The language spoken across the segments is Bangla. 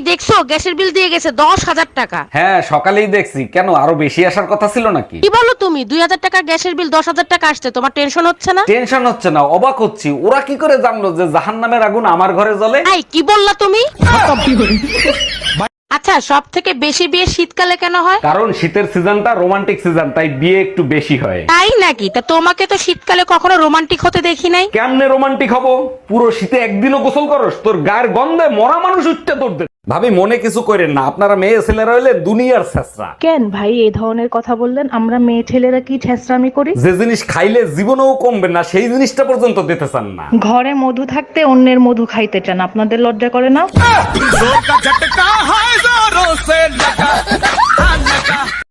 এই দেখছ গ্যাসের বিল দিয়ে গেছে দশ হাজার টাকা। হ্যাঁ সকালেই দেখছি। কেন আরও বেশি আসার কথা ছিল নাকি? কি বলো তুমি? দুই হাজার টাকার গ্যাসের বিল দশ হাজার টাকা আসছে তোমার টেনশন হচ্ছে না? টেনশন হচ্ছে না অবাক হচ্ছি। ওরা কি করে জানলো যে আগুন আমার ঘরে জ্বলে? এই কি বললা তুমি? আচ্ছা সব থেকে বেশি বিয়ে শীতকালে কেন হয়? কারণ শীতের সিজনটা রোমান্টিক সিজন তাই বিয়ে একটু বেশি হয়। তাই নাকি? তা তোমাকে তো শীতকালে কখনো রোমান্টিক হতে দেখি নাই? কেমনে রোমান্টিক হব? পুরো শীতে একদিনও গোসল করস তোর গায়ের গন্ধে মরা মানুষ উঠতে তোর ভাবি মনে কিছু করেন না। আপনারা মেয়ে ছেলেরা হইলে দুনিয়ার ছেসরা কেন ভাই এই ধরনের কথা বললেন? আমরা মেয়ে ছেলেরা কি ছেসরামি করি? যে জিনিস খাইলে জীবনেও কমবে না সেই জিনিসটা পর্যন্ত দিতে চান না। ঘরে মধু থাকতে অন্যের মধু খাইতে চান। আপনাদের লজ্জা করে না?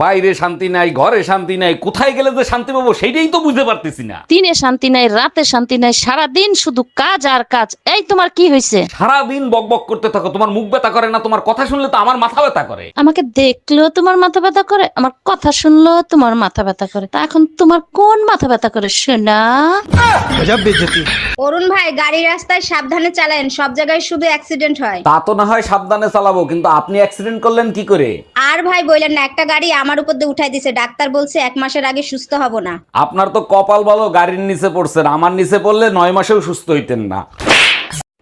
বাইরে শান্তি নাই ঘরে শান্তি নাই কোথায় গেলে যে শান্তি পাবো সেইটাই তো বুঝতে পারতেছি না। দিনে শান্তি নাই রাতে শান্তি নাই সারা দিন শুধু কাজ আর কাজ। এই তোমার কি হয়েছে? সারাদিন বক বক করতে থাকো তোমার মুখ ব্যথা করে না তোমার কথা শুনলে তো আমার মাথা ব্যথা করে। আমাকে দেখলেও তোমার মাথা ব্যথা করে আমার কথা শুনলেও তোমার মাথা ব্যথা করে। তা এখন তোমার কোন মাথা ব্যথা করে শোনা অরুণ ভাই গাড়ি রাস্তায় সাবধানে চালান সব জায়গায় শুধু অ্যাক্সিডেন্ট হয়। তা তো না হয় সাবধানে চালাবো কিন্তু আপনি অ্যাক্সিডেন্ট করলেন কি করে? আর ভাই বললেন না একটা গাড়ি আমার উপর দিয়ে উঠাই দিছে। ডাক্তার বলছে এক মাসের আগে সুস্থ হব না। আপনার তো কপাল ভালো গাড়ির নিচে পড়ছেন আমার নিচে পড়লে নয় মাসেও সুস্থ হইতেন না।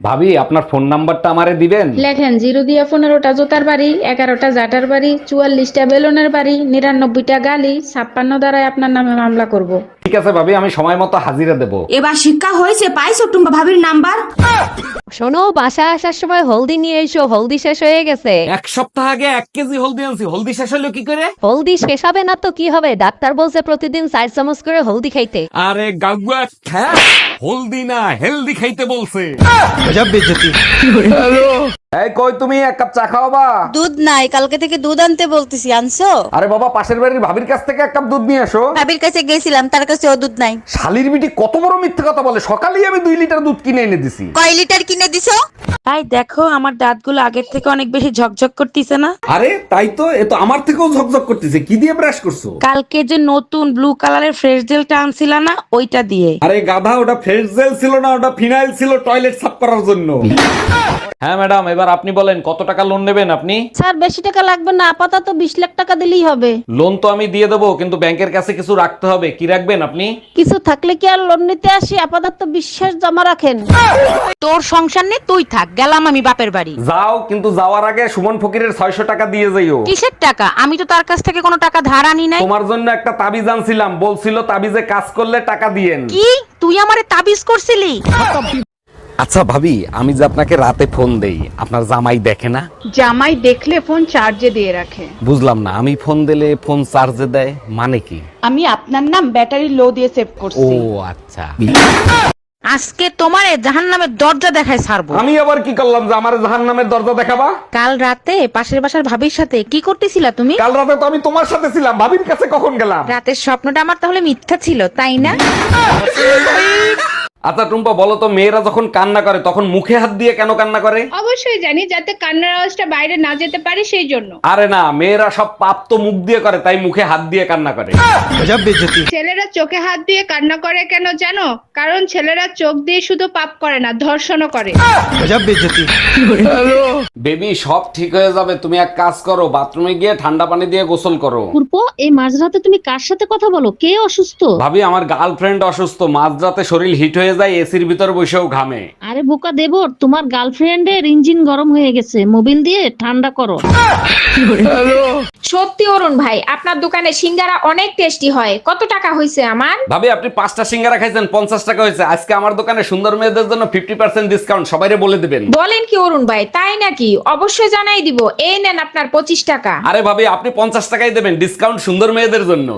ভাবি আপনার ফোন নাম্বারটা আমারে দিবেন? লেখেন জিরো দিয়া পনেরোটা জোতার বাড়ি এগারোটা জাটার বাড়ি চুয়াল্লিশটা বেলুনের বাড়ি নিরানব্বইটা গালি ছাপ্পান্ন দ্বারাই আপনার নামে মামলা করব। ঠিক আছে ভাবি আমি সময় মতো হাজিরা দেবো। এবার শিক্ষা হয়েছে পাইছো টুম্পা ভাবির নাম্বার? শোনো বাসা আসার সময় হলদি নিয়ে এসো হলদি শেষ হয়ে গেছে। এক সপ্তাহ আগে এক কেজি হলদি আনছি হলদি শেষ হলো কি করে? হলদি শেষ হবে না তো কি হবে? ডাক্তার বলছে প্রতিদিন চার চামচ করে হলদি খাইতে। আরে গাগুয়া হলদি না হেলদি খাইতে বলছে। এই কই তুমি? এক কাপ চা খাওয়াবা দুধ নাই কালকে থেকে দুধ আনতে বলতেছি আনছো? আরে বাবা পাশের বাড়ির ভাবির কাছ থেকে এক কাপ দুধ নিয়ে আসো ভাবির কাছে গেছিলাম তার কাছে ও দুধ নাই। শালির বিটি কত বড় মিথ্যে কথা বলে সকালেই আমি দুই লিটার দুধ কিনে এনে দিছি। কয় লিটার কিনে দিছো? তাই দেখো আমার দাঁতগুলো আগের থেকে অনেক বেশি ঝকঝক করতেছে না? আরে তাই তো এ তো আমার থেকেও ঝকঝক করতেছে কি দিয়ে ব্রাশ করছ? কালকে যে নতুন ব্লু কালারের ফ্রেশ জেলটা আনছিল না ওইটা দিয়ে। আরে গাধা ওটা ফ্রেশ জেল ছিল না ওটা ফিনাইল ছিল টয়লেট সাফ করার জন্য। হ্যাঁ ম্যাডাম এবার আপনি বলেন কত টাকা লোন নেবেন আপনি? স্যার বেশি টাকা লাগবে না আপাতত বিশ লাখ টাকা দিলেই হবে। লোন তো আমি দিয়ে দেবো কিন্তু ব্যাংকের কাছে কিছু রাখতে হবে কি রাখবেন আপনি? কিছু থাকলে কি আর লোন নিতে আসি? আপাতত বিশ্বাস জমা রাখেন। তোর সংসার নেই তুই থাক গেলাম আমি বাপের বাড়ি। যাও কিন্তু যাওয়ার আগে সুমন ফকিরের ছয়শো টাকা দিয়ে যাইও কিসের টাকা? আমি তো তার কাছ থেকে কোনো টাকা ধার আনি নাই। তোমার জন্য একটা তাবিজ আনছিলাম বলছিল তাবিজে কাজ করলে টাকা দিয়েন। কি? তুই আমারে তাবিজ করছিলি? আচ্ছা ভাবি আমি যে আপনাকে রাতে ফোন দেই আপনার জামাই দেখে না? জামাই দেখলে ফোন চার্জে দিয়ে রাখে। বুঝলাম না আমি ফোন দিলে ফোন চার্জে দেয় মানে কি? আমি আপনার নাম ব্যাটারি লো দিয়ে সেভ করছি। ও আচ্ছা। আজকে তোমার জাহান নামের দরজা দেখায় ছাড়বো। আমি আবার কি করলাম যে আমার জাহান নামের দরজা দেখাবা? কাল রাতে পাশের বাসার ভাবির সাথে কি করতেছিলা তুমি? কাল রাতে তো আমি তোমার সাথে ছিলাম ভাবির কাছে কখন গেলাম? রাতের স্বপ্নটা আমার তাহলে মিথ্যা ছিল তাই না? আচ্ছা টুম্পা বলো তো মেয়েরা যখন কান্না করে তখন মুখে হাত দিয়ে কেন কান্না করে? অবশ্যই জানি যাতে কান্নার আওয়াজটা বাইরে না যেতে পারে সেই জন্য। আরে না মেয়েরা সব পাপ তো মুখ দিয়ে করে তাই মুখে হাত দিয়ে কান্না করে। ছেলেরা চোখে হাত দিয়ে কান্না করে কেন জানো? কারণ ছেলেরা চোখ দিয়ে শুধু পাপ করে না ধর্ষণও করে। বেবি সব ঠিক হয়ে যাবে তুমি এক কাজ করো বাথরুমে গিয়ে ঠান্ডা পানি দিয়ে গোসল করো। পূর্ব এই মাঝরাতে তুমি কার সাথে কথা বলো? কে অসুস্থ? ভাবি আমার গার্লফ্রেন্ড অসুস্থ মাঝরাতে শরীর হিট হয়ে যায় এসির ভিতর বসেও ঘামে। আরে বোকা দেবর তোমার গার্লফ্রেন্ডের ইঞ্জিন গরম হয়ে গেছে মোবিল দিয়ে ঠান্ডা করো। সত্যি অরুণ ভাই আপনার দোকানে সিঙ্গারা অনেক টেস্টি হয়। কত টাকা হয়েছে আমার? ভাবি আপনি পাঁচটা সিঙ্গারা খাইছেন পঞ্চাশ টাকা হয়েছে আজকে আমার দোকানে সুন্দর মেয়েদের জন্য ফিফটি পার্সেন্ট ডিসকাউন্ট সবাইরে বলে দিবেন। বলেন কি অরুণ ভাই তাই নাকি? অবশ্যই জানাই দিব এই নেন আপনার পঁচিশ টাকা। আরে ভাবি আপনি পঞ্চাশ টাকাই দেবেন ডিসকাউন্ট সুন্দর মেয়েদের জন্য।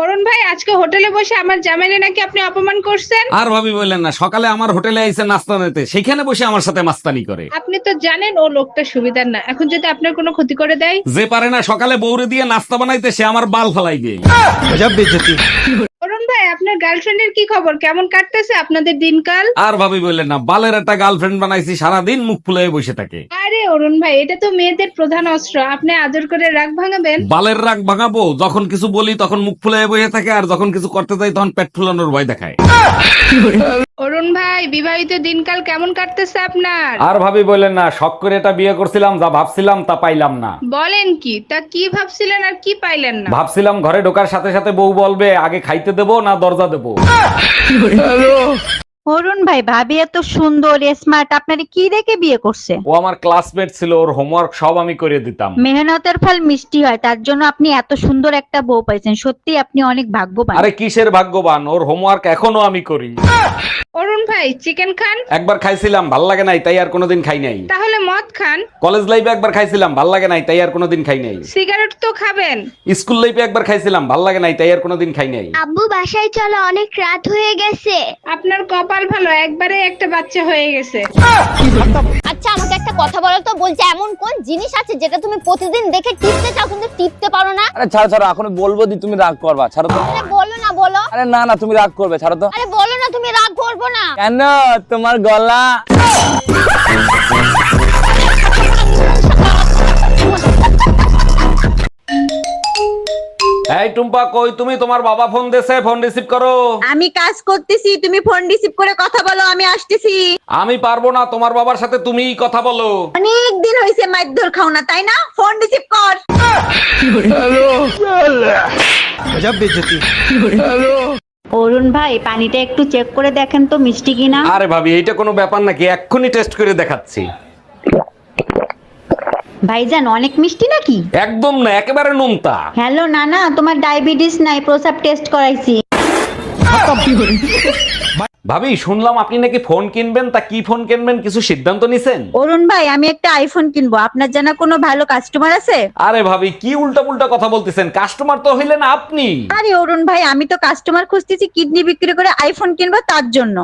অরুণ ভাই আজকে হোটেলে বসে আমার জামাইনে নাকি আপনি অপমান করছেন? আর ভাবি বললেন না সকালে আমার হোটেলে আইসে নাস্তা নিতে সেখানে বসে আমার সাথে মাস্তানি করে। আপনি তো জানেন ও লোকটা সুবিধার না। এখন যদি আপনার কোনো ক্ষতি করে দেয়? যে পারে না সকালে বৌরে দিয়ে নাস্তা বানাইতে সে আমার বাল ফালাই অরুণ ভাই আপনার গার্লফ্রেন্ডের কি খবর? কেমন কাটতেছে আপনাদের দিনকাল? আর ভাবি বললেন না বালের একটা গার্লফ্রেন্ড বানাইছি সারাদিন মুখ ফুলে বসে থাকে। আরে অরুণ ভাই এটা তো মেয়েদের প্রধান অস্ত্র। আপনি আদর করে রাগ ভাঙাবেন? বালের রাগ ভাঙাবো যখন কিছু বলি তখন মুখ ফুলে বসে থাকে আর যখন কিছু করতে যাই তখন পেট ফুলানোর ভয় দেখায়। অরুণ ভাই বিবাহিত দিনকাল কেমন কাটতেছে আপনার? আর ভাবি বলেন না শখ করে এটা বিয়ে করছিলাম যা ভাবছিলাম তা পাইলাম না। বলেন কি তা কি ভাবছিলেন আর কি পাইলেন না? ভাবছিলাম ঘরে ঢোকার সাথে সাথে বউ বলবে আগে খাইতে দেবো না দরজা দেবো। অরুণ ভাই ভাবি এত সুন্দর স্মার্ট আপনারে কি দেখে বিয়ে করছে? ও আমার ক্লাসমেট ছিল ওর হোমওয়ার্ক সব আমি করে দিতাম। মেহনতের ফল মিষ্টি হয় তার জন্য আপনি এত সুন্দর একটা বউ পাইছেন সত্যি আপনি অনেক ভাগ্যবান। আরে কিসের ভাগ্যবান ওর হোমওয়ার্ক এখনও আমি করি। অরুণ ভাই চিকেন খান? একবার খাইছিলাম ভালো লাগে নাই তাই আর কোনোদিন খাই নাই। তাহলে মদ খান। কলেজ লাইফে একবার খাইছিলাম ভালো লাগে নাই তাই আর কোনোদিন খাই নাই। সিগারেট তো খাবেন। স্কুল লাইফে একবার খাইছিলাম ভালো লাগে নাই তাই আর কোনোদিন খাই নাই। আব্বু বাসায় চলো অনেক রাত হয়ে গেছে। আপনার কপাল ভালো একবারে একটা বাচ্চা হয়ে গেছে। আচ্ছা আমাকে একটা কথা বলো তো বলছে এমন কোন জিনিস আছে যেটা তুমি প্রতিদিন দেখে টিপতে চাও কিন্তু টিপতে পারো না? আরে ছাড়ো ছাড়ো এখন বলব দি তুমি রাগ করবা ছাড়ো তো। বলো। না আরে না না তুমি রাগ করবে ছাড়ো তো। আরে বলো না তুমি রাগ করব না। কেন? তোমার গলা এই টুম্পা কই তুমি? তোমার বাবা ফোন দেছে ফোন রিসিভ করো। আমি কাজ করতেছি তুমি ফোন রিসিভ করে কথা বলো আমি আসতেছি। আমি পারব না তোমার বাবার সাথে তুমিই কথা বলো। অনেক দিন হয়েছে মাইর খাও না তাই না? ফোন রিসিভ কর। গজব বেজতি হ্যালো অরুণ ভাই পানিটা একটু চেক করে দেখেন তো মিষ্টি কিনা? আরে ভাবি এইটা কোনো ব্যাপার নাকি? এক্ষুনি টেস্ট করে দেখাচ্ছি। ভাইজান অনেক মিষ্টি নাকি? একদম না একেবারে নোনতা। হ্যালো নানা তোমার ডায়াবেটিস নাই প্রসাব টেস্ট করাইছি। ভাবি শুনলাম আপনি নাকি ফোন কিনবেন তা কি ফোন কিনবেন কিছু সিদ্ধান্ত নিছেন? অরুণ ভাই আমি একটা আইফোন কিনবো আপনার জানা কোনো ভালো কাস্টমার আছে? আরে ভাবি কি উল্টা পুল্টা কথা বলতেছেন? কাস্টমার তো হইলেন আপনি। আরে অরুণ ভাই আমি তো কাস্টমার খুঁজতেছি কিডনি বিক্রি করে আইফোন কিনবো তার জন্য।